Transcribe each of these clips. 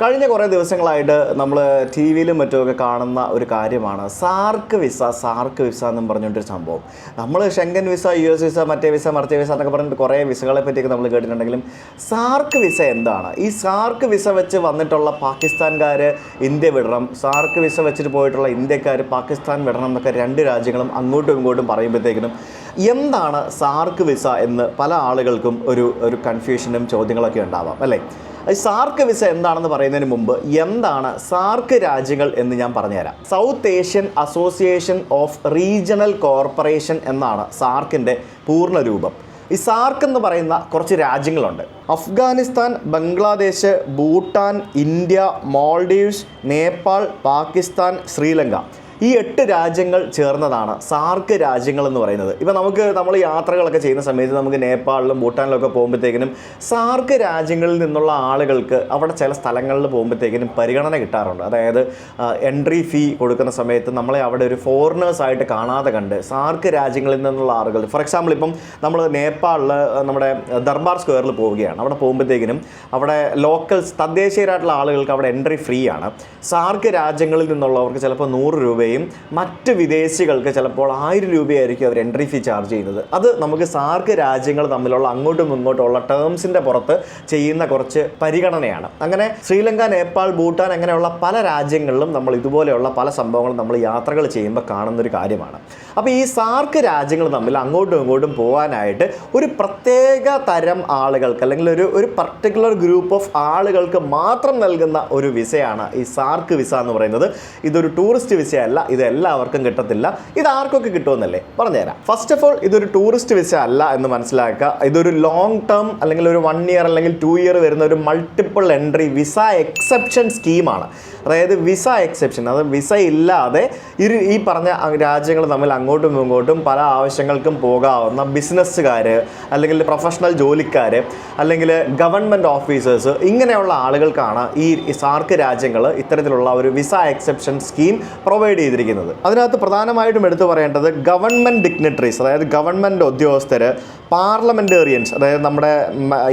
കഴിഞ്ഞ കുറേ ദിവസങ്ങളായിട്ട് നമ്മൾ ടി വിയിലും മറ്റുമൊക്കെ കാണുന്ന ഒരു കാര്യമാണ് സാർക്ക് വിസ സാർക്ക് വിസ എന്നും പറഞ്ഞുകൊണ്ടൊരു സംഭവം. നമ്മൾ Schengen visa U S visa മറ്റേ വിസ മറിച്ച വിസ എന്നൊക്കെ പറഞ്ഞിട്ട് കുറേ വിസകളെ പറ്റിയൊക്കെ നമ്മൾ കേട്ടിട്ടുണ്ടെങ്കിലും സാർക്ക് വിസ എന്താണ്? ഈ സാർക്ക് വിസ വെച്ച് വന്നിട്ടുള്ള പാകിസ്ഥാൻകാർ ഇന്ത്യ വിടണം സാർക്ക് വിസ വെച്ചിട്ട് പോയിട്ടുള്ള ഇന്ത്യക്കാർ പാകിസ്ഥാൻ വിടണം എന്നൊക്കെ രണ്ട് രാജ്യങ്ങളും അങ്ങോട്ടും ഇങ്ങോട്ടും പറയുമ്പോഴത്തേക്കിനും എന്താണ് സാർക്ക് വിസ എന്ന് പല ആളുകൾക്കും ഒരു ഒരു കൺഫ്യൂഷനും ചോദ്യങ്ങളൊക്കെ ഉണ്ടാവാം അല്ലേ? സാർക്ക് വിസ എന്താണെന്ന് പറയുന്നതിന് മുമ്പ് എന്താണ് സാർക്ക് രാജ്യങ്ങൾ എന്ന് ഞാൻ പറഞ്ഞുതരാം. South Asian Association of Regional Corporation എന്നാണ് സാർക്കിന്റെ പൂർണ രൂപം. ഈ സാർക്ക് എന്ന് പറയുന്ന കുറച്ച് രാജ്യങ്ങളുണ്ട്. അഫ്ഗാനിസ്ഥാൻ ബംഗ്ലാദേശ് ഭൂട്ടാൻ ഇന്ത്യ മാൾഡീവ്സ് നേപ്പാൾ പാകിസ്ഥാൻ ശ്രീലങ്ക. ഈ എട്ട് രാജ്യങ്ങൾ ചേർന്നതാണ് സാർക്ക് രാജ്യങ്ങൾ എന്ന് പറയുന്നത്. ഇപ്പം നമുക്ക് നമ്മൾ യാത്രകളൊക്കെ ചെയ്യുന്ന സമയത്ത് നമുക്ക് നേപ്പാളിലും ഭൂട്ടാനിലും ഒക്കെ പോകുമ്പോഴത്തേക്കിനും സാർക്ക് രാജ്യങ്ങളിൽ നിന്നുള്ള ആളുകൾക്ക് അവിടെ ചില സ്ഥലങ്ങളിൽ പോകുമ്പോഴത്തേക്കിനും പരിഗണന കിട്ടാറുണ്ട്. അതായത് എൻട്രി ഫീ കൊടുക്കുന്ന സമയത്ത് നമ്മളെ അവിടെ ഒരു ഫോറിനേഴ്സ് ആയിട്ട് കാണാതെ കണ്ട് സാർക്ക് രാജ്യങ്ങളിൽ നിന്നുള്ള ആളുകൾ ഫോർ എക്സാമ്പിൾ ഇപ്പം നമ്മൾ നേപ്പാളിൽ നമ്മുടെ ദർബാർ സ്ക്വയറിൽ പോവുകയാണ്. അവിടെ പോകുമ്പോഴത്തേക്കിനും അവിടെ ലോക്കൽസ് തദ്ദേശീയരായിട്ടുള്ള ആളുകൾക്ക് അവിടെ എൻട്രി ഫ്രീ ആണ്. സാർക്ക് രാജ്യങ്ങളിൽ നിന്നുള്ളവർക്ക് ചിലപ്പോൾ നൂറ് രൂപയും മറ്റ് വിദേശികൾക്ക് ചിലപ്പോൾ ആയിരം രൂപയായിരിക്കും അവർ എൻട്രി ഫീ ചാർജ് ചെയ്യുന്നത്. അത് നമുക്ക് സാർക്ക് രാജ്യങ്ങൾ തമ്മിലുള്ള അങ്ങോട്ടും ഇങ്ങോട്ടുമുള്ള ടേംസിന്റെ പുറത്ത് ചെയ്യുന്ന കുറച്ച് പരിഗണനയാണ്. അങ്ങനെ ശ്രീലങ്ക നേപ്പാൾ ഭൂട്ടാൻ അങ്ങനെയുള്ള പല രാജ്യങ്ങളിലും നമ്മൾ ഇതുപോലെയുള്ള പല സംഭവങ്ങളും നമ്മൾ യാത്രകൾ ചെയ്യുമ്പോൾ കാണുന്നൊരു കാര്യമാണ്. അപ്പോൾ ഈ സാർക്ക് രാജ്യങ്ങൾ തമ്മിൽ അങ്ങോട്ടും ഇങ്ങോട്ടും പോകാനായിട്ട് ഒരു പ്രത്യേക തരം ആളുകൾക്ക് അല്ലെങ്കിൽ ഒരു ഒരു പർട്ടിക്കുലർ ഗ്രൂപ്പ് ഓഫ് ആളുകൾക്ക് മാത്രം നൽകുന്ന ഒരു വിസയാണ് ഈ സാർക്ക് വിസ എന്ന് പറയുന്നത്. ഇതൊരു ടൂറിസ്റ്റ് വിസയല്ല ഇത് എല്ലാവർക്കും കിട്ടത്തില്ല ഇത് ആർക്കൊക്കെ കിട്ടുമെന്നല്ലേ? പറഞ്ഞുതരാം. ഫസ്റ്റ് ഓഫ് ഓൾ ഇതൊരു ടൂറിസ്റ്റ് വിസ അല്ല എന്ന് മനസ്സിലാക്കുക. ഇതൊരു ലോങ് ടേം അല്ലെങ്കിൽ ഒരു വൺ ഇയർ അല്ലെങ്കിൽ ടു ഇയർ വരുന്ന ഒരു മൾട്ടിപ്പിൾ എൻട്രി വിസ എക്സെപ്ഷൻ സ്കീമാണ് അതായത് വിസ എക്സെപ്ഷൻ അത് വിസ ഇല്ലാതെ ഇരു ഈ പറഞ്ഞ രാജ്യങ്ങൾ തമ്മിൽ അങ്ങോട്ടും ഇങ്ങോട്ടും പല ആവശ്യങ്ങൾക്കും പോകാവുന്ന ബിസിനസ്സുകാർ അല്ലെങ്കിൽ പ്രൊഫഷണൽ ജോലിക്കാർ അല്ലെങ്കിൽ ഗവൺമെന്റ് ഓഫീസേഴ്സ് ഇങ്ങനെയുള്ള ആളുകൾക്കാണ് ഈ സാർക്ക് രാജ്യങ്ങൾ ഇത്തരത്തിലുള്ള ഒരു വിസ എക്സെപ്ഷൻ സ്കീം പ്രൊവൈഡ് ചെയ്തിരിക്കുന്നത്. അതിനകത്ത് പ്രധാനമായിട്ടും എടുത്തു പറയേണ്ടത് ഗവൺമെന്റ് ഡിഗ്നിറ്ററീസ് അതായത് ഗവൺമെന്റ് ഉദ്യോഗസ്ഥർ പാർലമെന്റേറിയൻസ് അതായത് നമ്മുടെ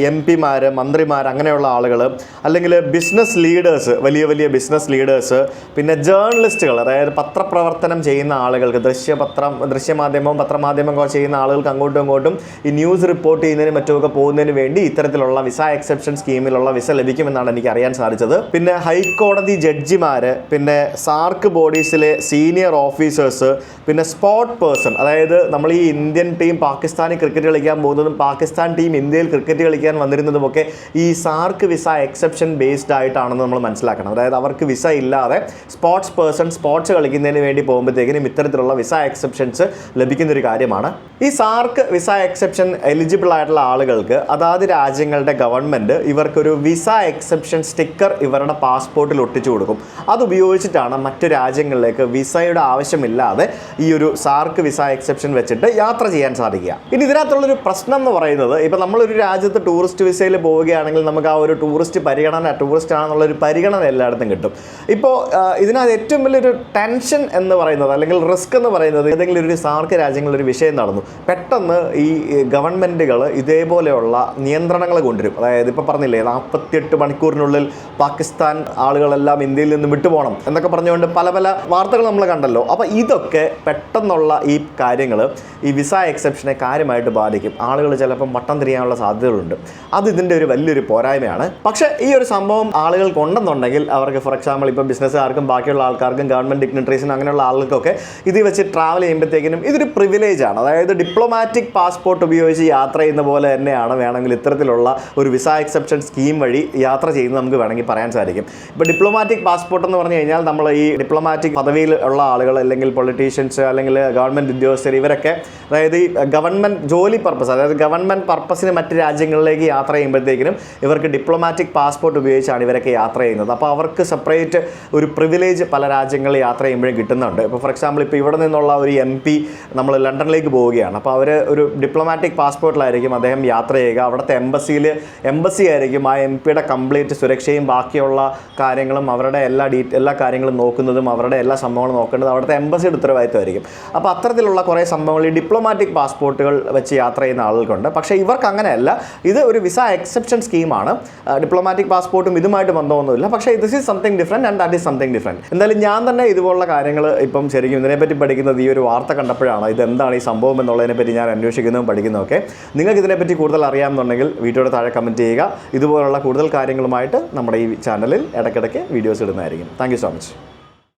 എം പിമാർ മന്ത്രിമാർ അങ്ങനെയുള്ള ആളുകൾ അല്ലെങ്കിൽ ബിസിനസ് ലീഡേഴ്സ് വലിയ വലിയ ബിസിനസ് ലീഡേഴ്സ് പിന്നെ ജേർണലിസ്റ്റുകൾ അതായത് പത്രപ്രവർത്തനം ചെയ്യുന്ന ആളുകൾക്ക് ദൃശ്യപത്രം ദൃശ്യമാധ്യമവും പത്രമാധ്യമം ചെയ്യുന്ന ആളുകൾക്ക് അങ്ങോട്ടും ഇങ്ങോട്ടും ഈ ന്യൂസ് റിപ്പോർട്ട് ചെയ്യുന്നതിനും മറ്റുമൊക്കെ പോകുന്നതിന് വേണ്ടി ഇത്തരത്തിലുള്ള വിസ എക്സെപ്ഷൻ സ്കീമിലുള്ള വിസ ലഭിക്കുമെന്നാണ് എനിക്ക് അറിയാൻ സാധിച്ചത്. പിന്നെ ഹൈക്കോടതി ജഡ്ജിമാർ പിന്നെ സാർക്ക് ബോഡീസിലെ സീനിയർ ഓഫീസേഴ്സ് പിന്നെ സ്പോർട്ട് പേഴ്സൺ അതായത് നമ്മൾ ഈ ഇന്ത്യൻ ടീം പാകിസ്ഥാനി ക്രിക്കറ്റ് കളിക്കാൻ പോകുന്നതും പാകിസ്ഥാൻ ടീം ഇന്ത്യയിൽ ക്രിക്കറ്റ് കളിക്കാൻ വന്നിരുന്നതുമൊക്കെ ഈ സാർക്ക് വിസ എക്സെപ്ഷൻ ബേസ്ഡ് ആയിട്ടാണെന്ന് നമ്മൾ മനസ്സിലാക്കണം. അതായത് അവർക്ക് വിസ ഇല്ലാതെ സ്പോർട്സ് പേഴ്സൺ സ്പോർട്സ് കളിക്കുന്നതിന് വേണ്ടി പോകുമ്പോഴത്തേക്കിനും ഇത്തരത്തിലുള്ള വിസ എക്സെപ്ഷൻസ് ലഭിക്കുന്ന ഒരു കാര്യമാണ്. ഈ സാർക്ക് വിസ എക്സെപ്ഷൻ എലിജിബിൾ ആയിട്ടുള്ള ആളുകൾക്ക് അതാത് രാജ്യങ്ങളുടെ ഗവൺമെന്റ് ഇവർക്കൊരു വിസ എക്സെപ്ഷൻ സ്റ്റിക്കർ ഇവരുടെ പാസ്പോർട്ടിൽ ഒട്ടിച്ചു കൊടുക്കും. അത് ഉപയോഗിച്ചിട്ടാണ് മറ്റു രാജ്യങ്ങളിലേക്ക് വിസയുടെ ആവശ്യമില്ലാതെ ഈ ഒരു സാർക്ക് വിസ എക്സെപ്ഷൻ വെച്ചിട്ട് യാത്ര ചെയ്യാൻ സാധിക്കുക. ഇനി ഇതിനകത്തുള്ളൊരു പ്രശ്നം എന്ന് പറയുന്നത്. ഇപ്പം നമ്മളൊരു രാജ്യത്ത് ടൂറിസ്റ്റ് വിസയിൽ പോവുകയാണെങ്കിൽ നമുക്ക് ആ ഒരു ടൂറിസ്റ്റ് പരിഗണന ടൂറിസ്റ്റ് ആണെന്നുള്ള ഒരു പരിഗണന എല്ലായിടത്തും കിട്ടും. ഇപ്പോൾ ഇതിനകത്ത് ഏറ്റവും വലിയൊരു ടെൻഷൻ എന്ന് പറയുന്നത് അല്ലെങ്കിൽ റിസ്ക് എന്ന് പറയുന്നത് ഏതെങ്കിലും ഒരു സാർക്ക് രാജ്യങ്ങളിലൊരു വിഷയം നടന്നു. പെട്ടെന്ന് ഈ ഗവൺമെന്റുകൾ ഇതേപോലെയുള്ള നിയന്ത്രണങ്ങൾ കൊണ്ടുവരും. അതായത് ഇപ്പോൾ പറഞ്ഞില്ലേ നാൽപ്പത്തിയെട്ട് മണിക്കൂറിനുള്ളിൽ പാകിസ്ഥാൻ ആളുകളെല്ലാം ഇന്ത്യയിൽ നിന്ന് വിട്ടുപോകണം എന്നൊക്കെ പറഞ്ഞുകൊണ്ട് പല പല വാർത്തകൾ നമ്മൾ കണ്ടല്ലോ. അപ്പോൾ ഇതൊക്കെ പെട്ടെന്നുള്ള ഈ കാര്യങ്ങൾ ഈ വിസ എക്സെപ്ഷനെ കാര്യമായിട്ട് ബാധിക്കും. ആളുകൾ ചിലപ്പം വട്ടം തിരിയാനുള്ള സാധ്യതകളുണ്ട്. അത് ഇതിന്റെ ഒരു വലിയൊരു പോരായ്മയാണ്. പക്ഷേ ഈ ഒരു സംഭവം ആളുകൾ കൊണ്ടെന്നുണ്ടെങ്കിൽ അവർക്ക് ഫോർ എക്സാമ്പിൾ ഇപ്പോൾ ബിസിനസ്സുകാർക്കും ബാക്കിയുള്ള ആൾക്കാർക്കും ഗവൺമെന്റ് ഡിഗ്നിറ്ററീസിനും അങ്ങനെയുള്ള ആളുകൾക്കൊക്കെ ഇത് വെച്ച് ട്രാവൽ ചെയ്യുമ്പോഴത്തേക്കിനും ഇതൊരു പ്രിവിലേജ് ആണ്. അതായത് ഡിപ്ലോമാറ്റിക് പാസ്പോർട്ട് ഉപയോഗിച്ച് യാത്ര ചെയ്യുന്ന പോലെ തന്നെയാണ് വേണമെങ്കിൽ ഇത്തരത്തിലുള്ള ഒരു വിസ എക്സെപ്ഷൻ സ്കീം വഴി യാത്ര ചെയ്യുന്നത് നമുക്ക് വേണമെങ്കിൽ പറയാൻ സാധിക്കും. ഇപ്പോൾ ഡിപ്ലോമാറ്റിക് പാസ്പോർട്ട് എന്ന് പറഞ്ഞു കഴിഞ്ഞാൽ നമ്മൾ ഈ ഡിപ്ലോമാറ്റിക് പദവിയിൽ ഉള്ള ആളുകൾ അല്ലെങ്കിൽ പൊളിറ്റീഷ്യൻസ് അല്ലെങ്കിൽ ഗവൺമെന്റ് ഉദ്യോഗസ്ഥർ ഇവരൊക്കെ അതായത് ഈ ഗവൺമെന്റ് ജോലി പർപ്പസ് അതായത് ഗവൺമെന്റ് പർപ്പസിന് മറ്റ് രാജ്യങ്ങളിലേക്ക് യാത്ര ചെയ്യുമ്പോഴത്തേക്കിനും ഇവർക്ക് ഡിപ്ലോമാറ്റിക് പാസ്പോർട്ട് ഉപയോഗിച്ചാണ് ഇവരൊക്കെ യാത്ര ചെയ്യുന്നത്. അപ്പോൾ അവർക്ക് സെപ്പറേറ്റ് ഒരു പ്രിവിലേജ് പല രാജ്യങ്ങളിൽ യാത്ര ചെയ്യുമ്പോഴും കിട്ടുന്നുണ്ട്. ഇപ്പോൾ ഫോർ എക്സാമ്പിൾ ഇപ്പോൾ ഇവിടെ നിന്നുള്ള ഒരു എം പി നമ്മൾ ലണ്ടനിലേക്ക് പോവുകയാണ്. അപ്പോൾ അവർ ഒരു ഡിപ്ലോമാറ്റിക് പാസ്പോർട്ടിലായിരിക്കും അദ്ദേഹം യാത്ര ചെയ്യുക. അവിടുത്തെ എംബസിയിൽ എംബസി ആയിരിക്കും ആ എം പിയുടെ കംപ്ലീറ്റ് സുരക്ഷയും ബാക്കിയുള്ള കാര്യങ്ങളും അവരുടെ എല്ലാ ഡീ എല്ലാ കാര്യങ്ങളും നോക്കുന്നതും അവരുടെ എല്ലാ സംഭവങ്ങളും നോക്കേണ്ടത് അവിടുത്തെ എംബസിയുടെ ഉത്തരവാദിത്തമായിരിക്കും അപ്പോൾ അത്തരത്തിലുള്ള കുറേ സംഭവങ്ങൾ ഈ ഡിപ്ലോമാറ്റിക് പാസ്പോർട്ടുകൾ വെച്ച് യാത്ര യാത്ര ചെയ്യുന്ന ആളുകൾക്കുണ്ട്. പക്ഷേ ഇവർക്ക് അങ്ങനെയല്ല ഇത് ഒരു വിസ എക്സെപ്ഷൻ സ്കീമാണ് ഡിപ്ലോമാറ്റിക് പാസ്പോർട്ടും ഇതുമായിട്ട് ബന്ധമൊന്നുമില്ല. പക്ഷേ this is something different and that is something different എന്തായാലും ഞാൻ തന്നെ ഇതുപോലുള്ള കാര്യങ്ങൾ ഇപ്പം ശരിക്കും ഇതിനെപ്പറ്റി പഠിക്കുന്നത് ഈ ഒരു വാർത്ത കണ്ടപ്പോഴാണ്. ഇതെന്താണ് ഈ സംഭവം എന്നുള്ളതിനെപ്പറ്റി ഞാൻ അന്വേഷിക്കുന്നതും പഠിക്കുന്നതൊക്കെ നിങ്ങൾക്ക് ഇതിനെപ്പറ്റി കൂടുതൽ അറിയാമെന്നുണ്ടെങ്കിൽ വീഡിയോയുടെ താഴെ കമന്റ് ചെയ്യുക. ഇതുപോലുള്ള കൂടുതൽ കാര്യങ്ങളുമായിട്ട് നമ്മുടെ ഈ ചാനലിൽ ഇടയ്ക്കിടയ്ക്ക് വീഡിയോസ് ഇടുന്നതായിരിക്കും. Thank so much